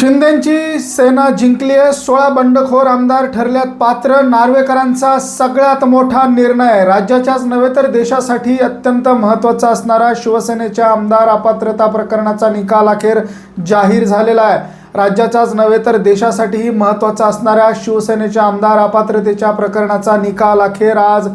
शिंदेची सेना जिंकली आहे सोळा बंडखोर आमदार ठरल्यात. पात्र नार्वेकरांचा सगळ्यात मोठा निर्णय. राज्याच्याच नव्हे तर देशासाठी अत्यंत महत्त्वाचा असणारा शिवसेनेच्या आमदार अपात्रता प्रकरणाचा निकाल अखेर जाहीर झालेला आहे. राज्याच्याच नव्हे तर देशासाठीही महत्त्वाचा असणाऱ्या शिवसेनेच्या आमदार अपात्रतेच्या प्रकरणाचा निकाल अखेर आज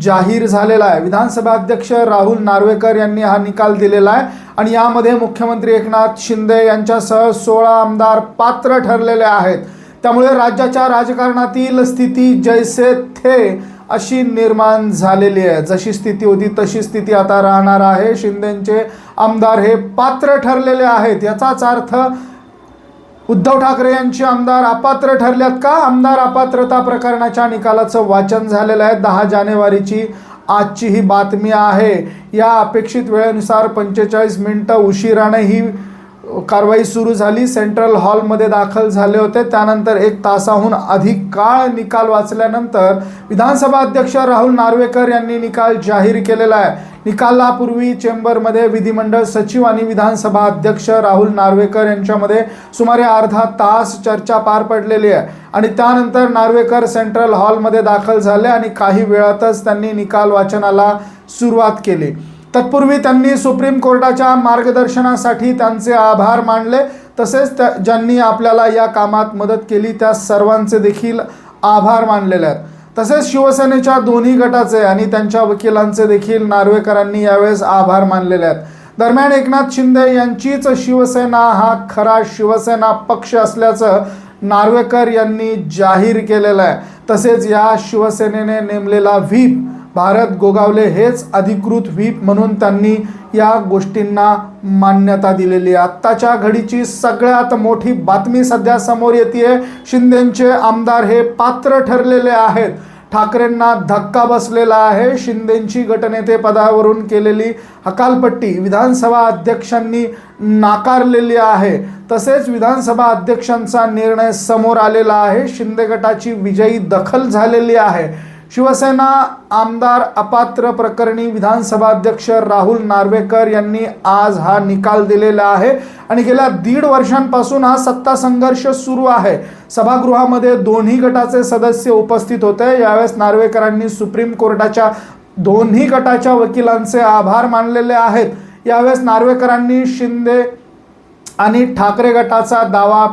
जाहीर झालेला आहे. विधानसभा अध्यक्ष राहुल नार्वेकर यांनी हा निकाल दिलेला आहे आणि यामध्ये मुख्यमंत्री एकनाथ शिंदे यांच्यासह सोळा आमदार पात्र ठरलेले आहेत. त्यामुळे राज्याच्या राजकारणातील स्थिती जैसे थे अशी निर्माण झालेली आहे. जशी स्थिती होती तशी स्थिती आता राहणार आहे. शिंदेचे आमदार हे पात्र ठरलेले आहेत. याचाच अर्थ उद्धव ठाकरे यांचे आमदार अपात्र ठरल्यात का? आमदार अपात्रता प्रकरणाच्या निकालाचं वाचन झालेलं आहे. दहा जानेवारीची आजची ही बातमी आहे. या अपेक्षित वेळेनुसार पंचेचाळीस मिनटं उशिराने ही कारवाई सुरू झाली. सेंट्रल हॉलमध्ये दाखल झाले होते. त्यानंतर एक तासाहून अधिक काळ निकाल वाचल्यानंतर विधानसभा अध्यक्ष राहुल नार्वेकर यांनी निकाल जाहीर केलेला आहे. निकालापूर्वी चेंबरमध्ये विधिमंडळ सचिव आणि विधानसभा अध्यक्ष राहुल नार्वेकर यांच्यामध्ये सुमारे अर्धा तास चर्चा पार पडलेली आहे. आणि त्यानंतर नार्वेकर सेंट्रल हॉलमध्ये दाखल झाले आणि काही वेळातच त्यांनी निकाल वाचनाला सुरुवात केली. तत्पूर्वी त्यांनी सुप्रीम कोर्टाच्या मार्गदर्शनासाठी त्यांचे आभार मानले. तसेच त्या ज्यांनी आपल्याला या कामात मदत केली त्या सर्वांचे देखील आभार मानलेले आहेत. तसेच शिवसेनेच्या दोन्ही गटाचे आणि त्यांच्या वकिलांचे देखील नार्वेकरांनी यावेळेस आभार मानलेले आहेत. दरम्यान एकनाथ शिंदे यांचीच शिवसेना हा खरा शिवसेना पक्ष असल्याचं नार्वेकर यांनी जाहीर केलेलं आहे. तसेच या शिवसेनेने नेमलेला व्हीप भारत गोगावले हेच अधिकृत व्हीप म्हणून त्यांनी या गोष्टींना मान्यता दिलेली. आहे आत्ताच्या घडीची सगळ्यात मोठी बातमी सध्या समोर येते शिंदेचे आमदार हे पात्र ठरलेले आहेत. ठाकरेंना धक्का बसलेला आहे. शिंदेची गटनेते पदावरून केलेली हकालपट्टी विधानसभा अध्यक्षांनी नाकारलेली आहे. तसेच विधानसभा अध्यक्षांचा निर्णय समोर आलेला आहे. शिंदे गटाची विजयी दखल झालेली आहे. शिवसेना आमदार अपात्र प्रकरणी विधानसभा अध्यक्ष राहुल नार्वेकर यांनी आज हा निकाल दिलेला आहे. आणि गेल्या दीड वर्षांपासून हा सत्ता संघर्ष सुरू आहे. सभागृहामध्ये दोन्ही गटाचे सदस्य उपस्थित होते. यावेळेस नार्वेकरांनी सुप्रीम कोर्टाच्या दोन्ही गटाच्या वकिलांचे आभार मानलेले आहेत. यावेळेस नार्वेकरांनी शिंदे आणि ठाकरे गटाचा दावा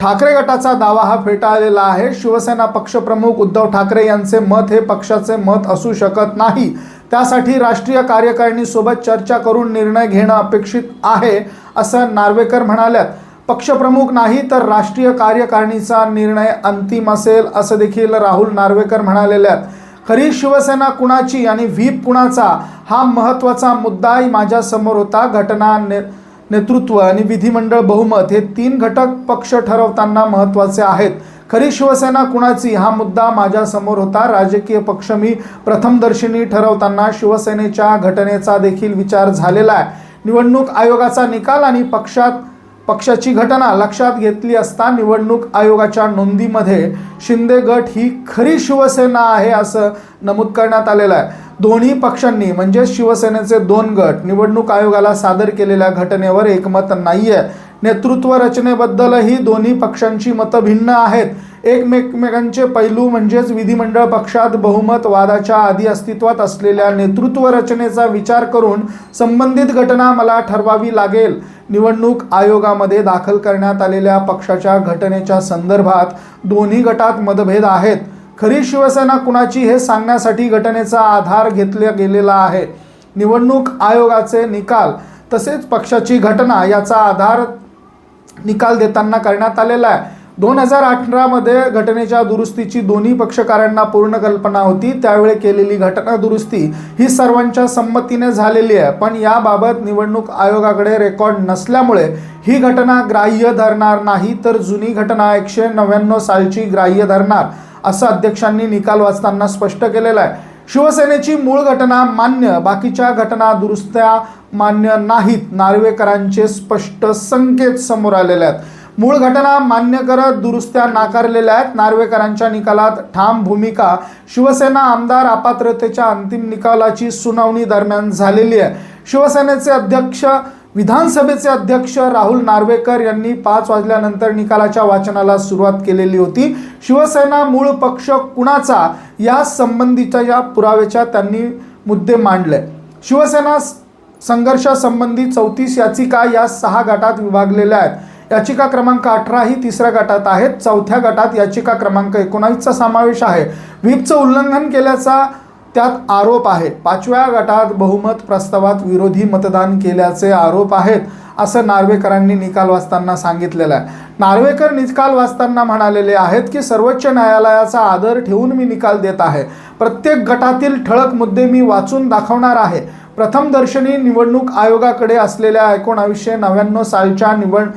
ठाकरे गटाचा दावा हा फेटाळलेला आहे. शिवसेना पक्षप्रमुख उद्धव ठाकरे यांचे मत हे पक्षाचे मत असू शकत नाही. त्यासाठी राष्ट्रीय कार्यकारिणीसोबत चर्चा करून निर्णय घेणं अपेक्षित आहे असं नार्वेकर म्हणाल्यात. पक्षप्रमुख नाही तर राष्ट्रीय कार्यकारिणीचा निर्णय अंतिम असेल असं देखील राहुल नार्वेकर म्हणालेले आहेत खरी शिवसेना कुणाची आणि व्हीप कुणाचा हा महत्त्वाचा मुद्दाही माझ्यासमोर होता. घटना ने नेतृत्व आणि विधिमंडळ बहुमत हे तीन घटक पक्ष ठरवताना महत्त्वाचे आहेत. खरी शिवसेना कुणाची? हा मुद्दा माझ्यासमोर होता. राजकीय पक्ष मी प्रथमदर्शनी ठरवताना शिवसेनेच्या घटनेचा देखील विचार झालेला आहे. निवडणूक आयोगाचा निकाल आणि पक्षात पक्षाची घटना लक्षात घेतली असता निवडणूक आयोगाच्या नोंदीमध्ये शिंदे गट ही खरी शिवसेना आहे असं नमूद करण्यात आलेलं आहे. दोन्ही पक्षांनी म्हणजे शिवसेनेचे दोन गट निवडणूक आयोगाला सादर केलेल्या घटनेवर एकमत नाही आहे नेतृत्व रचनेबद्दलही दोन्ही पक्षांची मतं भिन्न आहेत. एकमेकांचे पैलू म्हणजेच विधिमंडळ पक्षात बहुमत वादाच्या आधी अस्तित्वात असलेल्या नेतृत्व रचनेचा विचार करून संबंधित घटना मला ठरवावी लागेल. निवडणूक आयोगामध्ये दाखल करण्यात आलेल्या पक्षाच्या घटनेच्या संदर्भात दोन्ही गटात मतभेद आहेत. खरी शिवसेना कुणाची हे सांगण्यासाठी घटनेचा आधार घेतला गेलेला आहे. निवडणूक आयोगाचे निकाल तसेच पक्षाची घटना याचा आधार निकाल देताना करण्यात आलेला आहे. दोन हजार अठरामध्ये घटनेच्या दुरुस्तीची दोन्ही पक्षकारांना पूर्ण कल्पना होती. त्यावेळी केलेली घटना दुरुस्ती ही सर्वांच्या संमतीने झालेली आहे. पण याबाबत निवडणूक आयोगाकडे रेकॉर्ड नसल्यामुळे ही घटना ग्राह्य धरणार नाही तर जुनी घटना एकशे नव्याण्णव सालची ग्राह्य धरणार असं अध्यक्षांनी निकाल वाचताना स्पष्ट केलेलं आहे. शिवसेनेची मूळ घटना मान्य बाकीच्या घटना दुरुस्त्या मान्य नाहीत नार्वेकरांचे स्पष्ट संकेत समोर आलेले आहेत. मूळ घटना मान्य करत दुरुस्त्या नाकारलेल्या आहेत. नार्वेकरांच्या निकालात ठाम भूमिका. शिवसेना आमदार अपात्रतेच्या अंतिम निकालाची सुनावणी दरम्यान झालेली आहे. शिवसेनेचे अध्यक्ष विधानसभेचे अध्यक्ष राहुल नार्वेकर यांनी पाच वाजल्यानंतर निकालाच्या वाचनाला सुरुवात केलेली होती. शिवसेना मूळ पक्ष कुणाचा? या संबंधीच्या या पुराव्याच्या त्यांनी मुद्दे मांडले. शिवसेना संघर्षासंबंधी चौतीस याचिका या सहा गटात विभागलेल्या आहेत. याचिका क्रमांक अठरा ही तिसऱ्या गटात आहेत. चौथ्या गटात याचिका क्रमांक एकोणावीसचा समावेश आहे. व्हीपचं उल्लंघन केल्याचा त्यात आरोप आहे. पाचव्या गटात बहुमत प्रस्तावात विरोधी मतदान केल्याचे आरोप आहेत असं नार्वेकरांनी निकाल वाचताना सांगितलेलं आहे. नार्वेकर निकाल वाचताना म्हणालेले आहेत की सर्वोच्च न्यायालयाचा आदर ठेवून मी निकाल देत आहे. प्रत्येक गटातील ठळक मुद्दे मी वाचून दाखवणार आहे. प्रथमदर्शनी निवडणूक आयोगाकडे असलेल्या एकोणावीसशे नव्याण्णव सालच्या निवड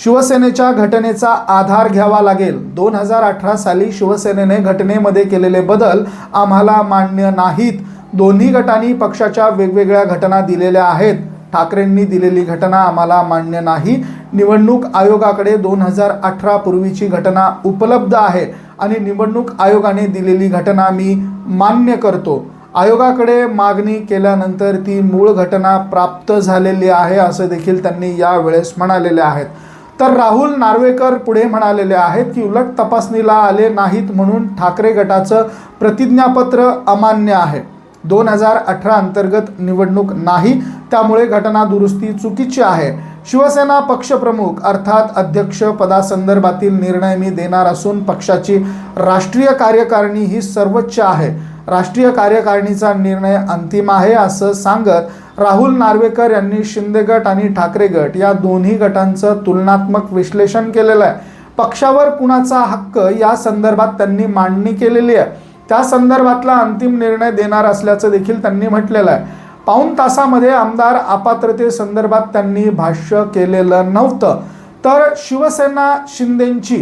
शिवसेनेच्या घटनेचा आधार घ्यावा लागेल. दोन हजार अठरा साली शिवसेनेने घटनेमध्ये केलेले बदल आम्हाला मान्य नाहीत. दोन्ही गटांनी पक्षाच्या वेगवेगळ्या घटना दिलेल्या आहेत. ठाकरेंनी दिलेली घटना आम्हाला मान्य नाही. निवडणूक आयोगाकडे दोन हजार अठरा पूर्वीची घटना उपलब्ध आहे आणि निवडणूक आयोगाने दिलेली घटना मी मान्य करतो. आयोगाकडे मागणी केल्यानंतर ती मूळ घटना प्राप्त झालेली आहे असं देखील त्यांनी यावेळेस म्हणालेले आहेत. तर राहुल नार्वेकर पुढे म्हणालेले आहेत की उलट तपासणीला आले नाहीत म्हणून ठाकरे गटाचं प्रतिज्ञापत्र अमान्य आहे. दोन हजार अठरा अंतर्गत निवडणूक नाही त्यामुळे घटना दुरुस्ती चुकीची आहे. शिवसेना पक्षप्रमुख अर्थात अध्यक्ष पदासंदर्भातील निर्णय मी देणार असून पक्षाची राष्ट्रीय कार्यकारिणी ही सर्वोच्च आहे. राष्ट्रीय कार्यकारिणीचा निर्णय अंतिम आहे असं सांगत राहुल नार्वेकर यांनी शिंदे गट आणि ठाकरे गट या दोन्ही गटांचं तुलनात्मक विश्लेषण केलेलं आहे. पक्षावर कुणाचा हक्क या संदर्भात त्यांनी मांडणी केलेली आहे. त्या संदर्भातला अंतिम निर्णय देणार असल्याचं देखील त्यांनी म्हटलेलं आहे. पाऊण तासामध्ये आमदार अपात्रतेसंदर्भात त्यांनी भाष्य केलेलं नव्हतं. तर शिवसेना शिंदेंची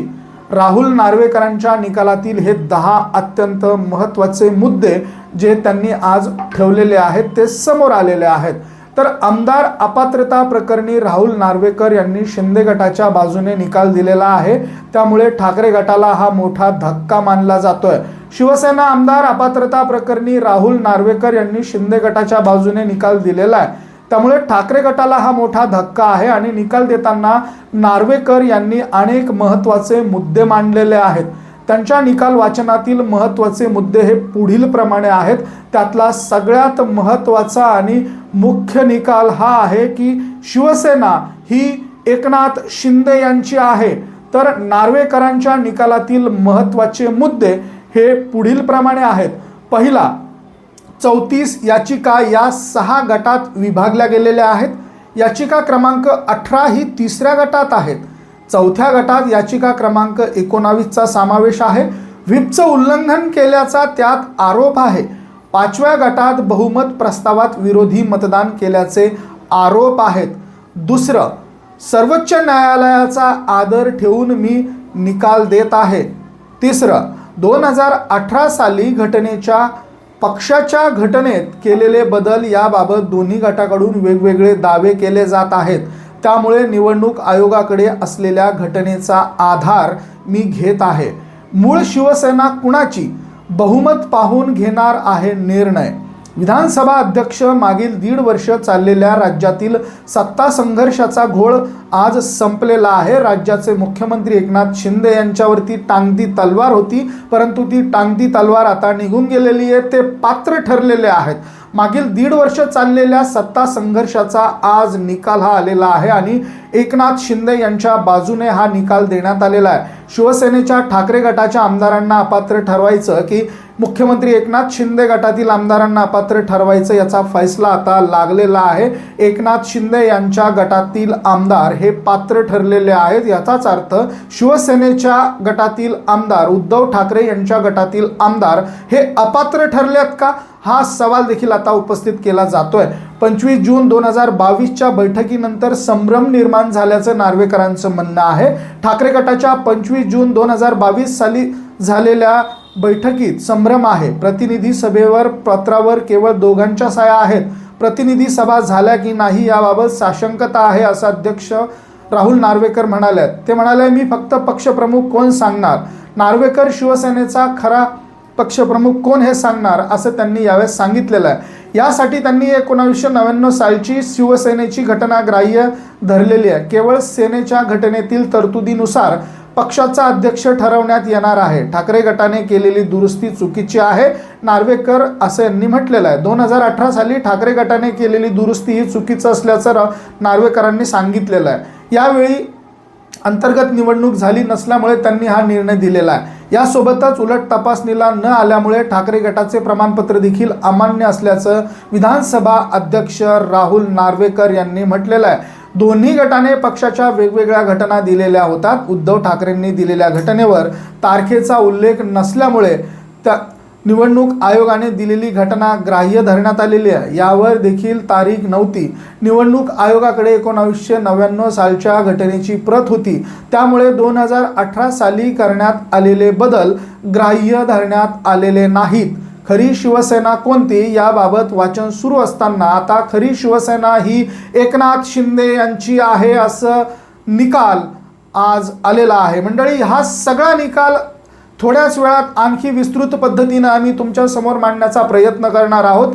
राहुल नार्वेकरांच्या निकालातील हे दहा अत्यंत महत्त्वाचे मुद्दे जे त्यांनी आज ठेवलेले आहेत ते समोर आलेले आहेत. तर आमदार अपात्रता प्रकरणी राहुल नार्वेकर यांनी शिंदे गटाच्या बाजूने निकाल दिलेला आहे. त्यामुळे ठाकरे गटाला हा मोठा धक्का मानला जातोय. शिवसेना आमदार अपात्रता प्रकरणी राहुल नार्वेकर यांनी शिंदे गटाच्या बाजूने निकाल दिलेला आहे. त्यामुळे ठाकरे गटाला हा मोठा धक्का आहे आणि निकाल देताना नार्वेकर यांनी अनेक महत्त्वाचे मुद्दे मांडलेले आहेत. त्यांच्या निकाल वाचनातील महत्त्वाचे मुद्दे हे पुढील प्रमाणे आहेत. त्यातला सगळ्यात महत्त्वाचा आणि मुख्य निकाल हा आहे की शिवसेना ही एकनाथ शिंदे यांची आहे. तर नार्वेकरांच्या निकालातील महत्त्वाचे मुद्दे हे पुढील प्रमाणे आहेत. पहिला चौतीस याचिका या सहा गटात विभागल्या गेलेल्या आहेत. याचिका क्रमांक अठरा ही तिसऱ्या गटात आहेत. चौथ्या गटात याचिका क्रमांक एकोणावीसचा समावेश आहे. व्हिपचं उल्लंघन केल्याचा त्यात आरोप आहे. पाचव्या गटात बहुमत प्रस्तावात विरोधी मतदान केल्याचे आरोप आहेत. दुसरं सर्वोच्च न्यायालयाचा आदर ठेवून मी निकाल देत आहे. तिसरं दोन हजार अठरा साली घटनेच्या पक्षाच्या घटनेत केलेले बदल याबाबत दोन्ही गटाकडून वेगवेगळे दावे केले जात आहेत. त्यामुळे निवडणूक आयोगाकडे असलेल्या घटनेचा आधार मी घेत आहे. मूळ शिवसेना कुणाची? बहुमत पाहून घेणार आहे निर्णय. विधानसभा अध्यक्ष मागील दीड वर्ष चाललेल्या राज्यातील सत्ता संघर्षाचा घोळ आज संपलेला आहे. राज्याचे मुख्यमंत्री एकनाथ शिंदे यांच्यावरती टांगती तलवार होती परंतु ती टांगती तलवार आता निघून गेलेली आहे ते पात्र ठरलेले आहेत. मागील दीड वर्ष चाललेल्या सत्ता संघर्षाचा आज निकाल हा आलेला आहे आणि एकनाथ शिंदे यांच्या बाजूने हा निकाल देण्यात आलेला आहे. शिवसेनेच्या ठाकरे गटाच्या आमदारांना अपात्र ठरवायचं की मुख्यमंत्री एकनाथ शिंदे गटातील आमदारांना अपात्र ठरवायचं याचा फैसला आता लागलेला आहे. एकनाथ शिंदे यांच्या गटातील आमदार हे पात्र ठरलेले आहेत. याचाच अर्थ शिवसेनेच्या गटातील आमदार उद्धव ठाकरे यांच्या गटातील आमदार हे अपात्र ठरलेत का? हा सवाल देखील आता उपस्थित केला जातोय. पंचवीस जून दोन हजार बावीसच्या बैठकीनंतर संभ्रम निर्माण झाल्याचं नार्वेकरांचं म्हणणं आहे. ठाकरे गटाच्या पंचवीस जून दोन हजार बावीस साली झालेल्या बैठकीत संभ्रम आहे. प्रतिनिधी सभेवर पत्रावर केवळ दोघांच्या सह्या आहेत. प्रतिनिधी सभा झाल्या की नाही याबाबत साशंकता आहे असं अध्यक्ष राहुल नार्वेकर म्हणाले ते म्हणाले मी फक्त पक्षप्रमुख कोण सांगणार? नार्वेकर शिवसेनेचा खरा पक्षप्रमुख कोण हे सांगणार? असं त्यांनी यावेळेस सांगितलेलं आहे. यासाठी त्यांनी एकोणावीसशे नव्याण्णव सालची शिवसेनेची घटना ग्राह्य धरलेली आहे. केवळ सेनेच्या घटनेतील तरतुदीनुसार पक्षाचा अध्यक्ष ठरवण्यात येणार आहे. ठाकरे गटाने केलेली दुरुस्ती चुकीची आहे नार्वेकर असं यांनी म्हटलेलं आहे. दोन हजार अठरा साली ठाकरे गटाने केलेली दुरुस्ती ही चुकीचं असल्याचं नार्वेकरांनी सांगितलेलं आहे. यावेळी अंतर्गत निवडणूक झाली नसल्यामुळे त्यांनी हा निर्णय दिलेला आहे. यासोबतच उलट तपासणीला न आल्यामुळे ठाकरे गटाचे प्रमाणपत्र देखील अमान्य असल्याचं विधानसभा अध्यक्ष राहुल नार्वेकर यांनी म्हटलेलं आहे. दोन्ही गटाने पक्षाच्या वेगवेगळ्या घटना दिलेल्या होतात. उद्धव ठाकरेंनी दिलेल्या घटनेवर तारखेचा उल्लेख नसल्यामुळे त्या निवडणूक आयोगाने दिलेली घटना ग्राह्य धरण्यात आलेली आहे. यावर देखील तारीख नव्हती. निवडणूक आयोगाकडे एकोणावीसशे नव्याण्णव सालच्या घटनेची प्रत होती. त्यामुळे दोन हजार अठरा साली करण्यात आलेले बदल ग्राह्य धरण्यात आलेले नाहीत. खरी शिवसेना कोणती याबाबत वाचन सुरू असताना आता खरी शिवसेना ही एकनाथ शिंदे यांची आहे असं निकाल आज आलेला आहे. मंडळी हा सगळा निकाल थोड्याच वेळात आणखी विस्तृत पद्धतीनं आम्ही तुमच्यासमोर मांडण्याचा प्रयत्न करणार आहोत.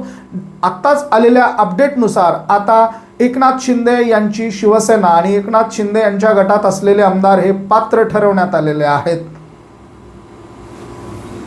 आत्ताच आलेल्या अपडेटनुसार आता एकनाथ शिंदे यांची शिवसेना आणि एकनाथ शिंदे यांच्या गटात असलेले आमदार हे पात्र ठरवण्यात आलेले आहेत.